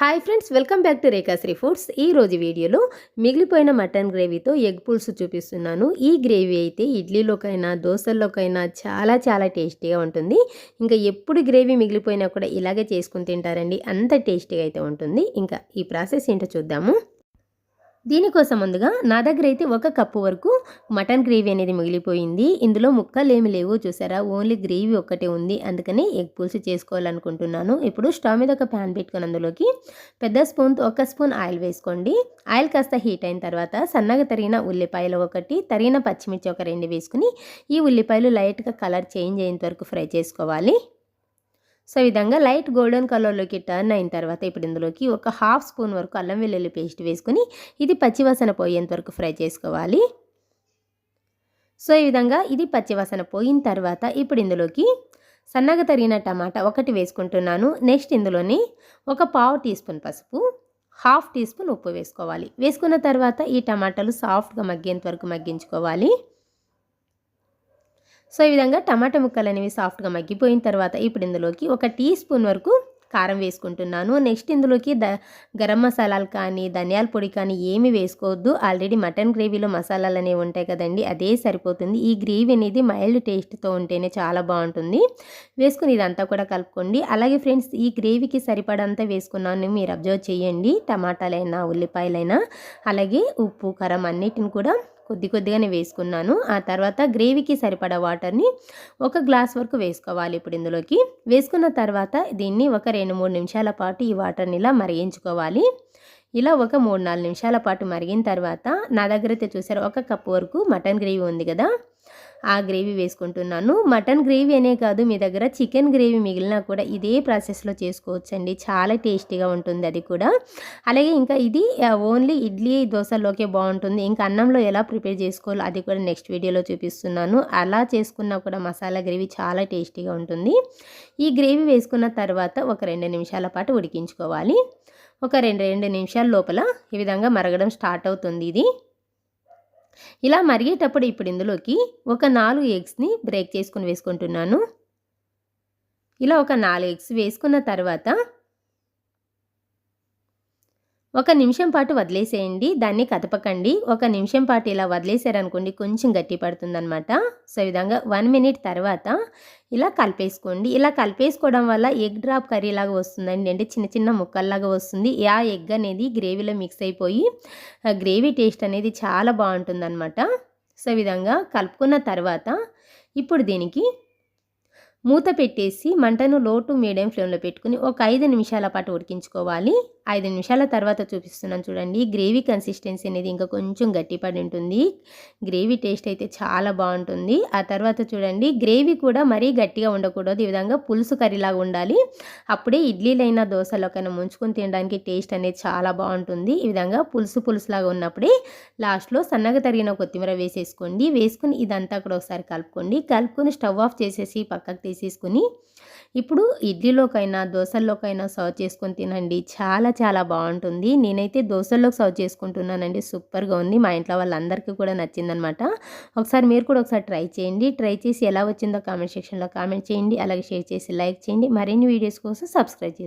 Hi friends welcome back to Rekhashri foods ఈ రోజు వీడియోలో మిగిలిపోయిన మటన్ గ్రేవీతో ఎగ్ పులుసు చూపిస్తున్నాను. ఈ గ్రేవీ అయితే ఇడ్లీలోకైనా దోశల్లోకైనా చాలా చాలా టేస్టీగా ఉంటుంది. ఇంకా ఎప్పుడు గ్రేవీ మిగిలిపోయినా కూడా ఇలాగే చేసుకుని తింటారండి. అంత టేస్టీగా అయితే ఉంటుంది. ఇంకా ఈ ప్రాసెస్ ఏంటో చూద్దాము. దీనికోసం ముందుగా నా దగ్గర అయితే ఒక కప్పు వరకు మటన్ గ్రేవీ అనేది మిగిలిపోయింది. ఇందులో ముక్కలు ఏమి లేవు చూసారా? ఓన్లీ గ్రేవీ ఒక్కటే ఉంది. అందుకని ఎగ్ పులుసు చేసుకోవాలనుకుంటున్నాను. ఇప్పుడు స్టవ్ మీద ఒక ప్యాన్ పెట్టుకుని అందులోకి పెద్ద స్పూన్తో ఒక స్పూన్ ఆయిల్ వేసుకోండి. ఆయిల్ కాస్త హీట్ అయిన తర్వాత సన్నగా తరిగిన ఉల్లిపాయలు ఒకటి తరిగిన పచ్చిమిర్చి ఒక రెండు వేసుకుని ఈ ఉల్లిపాయలు లైట్గా కలర్ చేంజ్ అయ్యేంత వరకు ఫ్రై చేసుకోవాలి. సో ఈ విధంగా లైట్ గోల్డెన్ కలర్లోకి టర్న్ అయిన తర్వాత ఇప్పుడు ఇందులోకి ఒక హాఫ్ స్పూన్ వరకు అల్లం వెల్లుల్లి పేస్ట్ వేసుకుని ఇది పచ్చివాసన పోయేంత వరకు ఫ్రై చేసుకోవాలి. సో ఈ విధంగా ఇది పచ్చివాసన పోయిన తర్వాత ఇప్పుడు ఇందులోకి సన్నగా తరిగిన టమాటా ఒకటి వేసుకుంటున్నాను. నెక్స్ట్ ఇందులోని ఒక పావు టీ స్పూన్ పసుపు హాఫ్ టీ స్పూన్ ఉప్పు వేసుకోవాలి. వేసుకున్న తర్వాత ఈ టమాటాలు సాఫ్ట్గా మగ్గేంత వరకు మగ్గించుకోవాలి. సో ఈ విధంగా టమాటా ముక్కలు అనేవి సాఫ్ట్గా మగ్గిపోయిన తర్వాత ఇప్పుడు ఇందులోకి ఒక టీ స్పూన్ వరకు కారం వేసుకుంటున్నాను. నెక్స్ట్ ఇందులోకి ద గరం మసాలాలు కానీ ధనియాల పొడి కానీ ఏమి వేసుకోవద్దు. ఆల్రెడీ మటన్ గ్రేవీలో మసాలాలు అనేవి ఉంటాయి కదండి అదే సరిపోతుంది. ఈ గ్రేవీ అనేది మైల్డ్ టేస్ట్తో ఉంటేనే చాలా బాగుంటుంది. వేసుకుని ఇదంతా కూడా కలుపుకోండి. అలాగే ఫ్రెండ్స్ ఈ గ్రేవీకి సరిపడంతా వేసుకున్నాను మీరు అబ్జర్వ్ చేయండి. టమాటాలైనా ఉల్లిపాయలైనా అలాగే ఉప్పు కారం అన్నిటిని కూడా కొద్ది కొద్దిగానే వేసుకున్నాను. ఆ తర్వాత గ్రేవీకి సరిపడా వాటర్ని ఒక గ్లాస్ వరకు వేసుకోవాలి ఇప్పుడు ఇందులోకి. వేసుకున్న తర్వాత దీన్ని ఒక రెండు మూడు నిమిషాల పాటు ఈ వాటర్ని ఇలా మరిగించుకోవాలి. ఇలా ఒక మూడు నాలుగు నిమిషాల పాటు మరిగిన తర్వాత నా దగ్గర అయితే చూసారు ఒక కప్పు వరకు మటన్ గ్రేవీ ఉంది కదా. ఆ గ్రేవీ వేసుకుంటున్నాను. మటన్ గ్రేవీ అనే కాదు మీ దగ్గర చికెన్ గ్రేవీ మిగిలినా కూడా ఇదే ప్రాసెస్లో చేసుకోవచ్చండి. చాలా టేస్టీగా ఉంటుంది అది కూడా. అలాగే ఇంకా ఇది ఓన్లీ ఇడ్లీ దోశలోకే బాగుంటుంది. ఇంకా అన్నంలో ఎలా ప్రిపేర్ చేసుకోవాలో అది కూడా నెక్స్ట్ వీడియోలో చూపిస్తున్నాను. అలా చేసుకున్నా కూడా మసాలా గ్రేవీ చాలా టేస్టీగా ఉంటుంది. ఈ గ్రేవీ వేసుకున్న తర్వాత ఒక రెండు నిమిషాల పాటు ఉడికించుకోవాలి. ఒక రెండు రెండు నిమిషాల లోపల ఈ విధంగా మరగడం స్టార్ట్ అవుతుంది ఇది. ఇలా మరిగేటప్పుడు ఇప్పుడు ఇందులోకి ఒక నాలుగు ఎగ్స్ని బ్రేక్ చేసుకుని వేసుకుంటున్నాను. ఇలా ఒక నాలుగు ఎగ్స్ వేసుకున్న తర్వాత ఒక నిమిషం పాటు వదిలేసేయండి దాన్ని కదపకండి. ఒక నిమిషం పాటు ఇలా వదిలేసారనుకోండి కొంచెం గట్టి పడుతుందనమాట సో ఈ విధంగా వన్ మినిట్ తర్వాత ఇలా కలిపేసుకోండి. ఇలా కలిపేసుకోవడం వల్ల ఎగ్ డ్రాప్ కర్రీ లాగా వస్తుందండి. అంటే చిన్న చిన్న ముక్కల్లాగా వస్తుంది. ఆ ఎగ్ అనేది గ్రేవీలో మిక్స్ అయిపోయి గ్రేవీ టేస్ట్ అనేది చాలా బాగుంటుందన్నమాట. సో విధంగా కలుపుకున్న తర్వాత ఇప్పుడు దీనికి మూత పెట్టేసి మంటను లో టు మీడియం ఫ్లేమ్లో పెట్టుకుని ఒక ఐదు నిమిషాల పాటు ఉడికించుకోవాలి. ఐదు నిమిషాల తర్వాత చూపిస్తున్నాను చూడండి. గ్రేవీ కన్సిస్టెన్సీ అనేది ఇంకా కొంచెం గట్టిపడి ఉంటుంది. గ్రేవీ టేస్ట్ అయితే చాలా బాగుంటుంది. ఆ తర్వాత చూడండి. గ్రేవీ కూడా మరీ గట్టిగా ఉండకూడదు. ఈ విధంగా పులుసు కర్రీలాగా ఉండాలి. అప్పుడే ఇడ్లీలైనా దోశలోకైనా ముంచుకొని తినడానికి టేస్ట్ అనేది చాలా బాగుంటుంది. ఈ విధంగా పులుసు పులుసులాగా ఉన్నప్పుడే లాస్ట్లో సన్నగా తరిగిన కొత్తిమీర వేసేసుకోండి. వేసుకుని ఇదంతా కూడా ఒకసారి కలుపుకోండి. కలుపుకొని స్టవ్ ఆఫ్ చేసేసి పక్కకు తీసేసుకుని ఇప్పుడు ఇడ్లీలోకైనా దోశల్లోకైనా సర్వ్ చేసుకొని తినండి. చాలా చాలా చాలా బాగుంటుంది. నేనైతే దోశల్లోకి సర్వ్ చేసుకుంటున్నానండి. సూపర్గా ఉంది. మా ఇంట్లో వాళ్ళందరికీ కూడా నచ్చిందనమాట. ఒకసారి మీరు కూడా ఒకసారి ట్రై చేయండి. ట్రై చేసి ఎలా వచ్చిందో కామెంట్ సెక్షన్లో కామెంట్ చేయండి. అలాగే షేర్ చేసి లైక్ చేయండి. మరిన్ని వీడియోస్ కోసం సబ్స్క్రైబ్ చేయండి.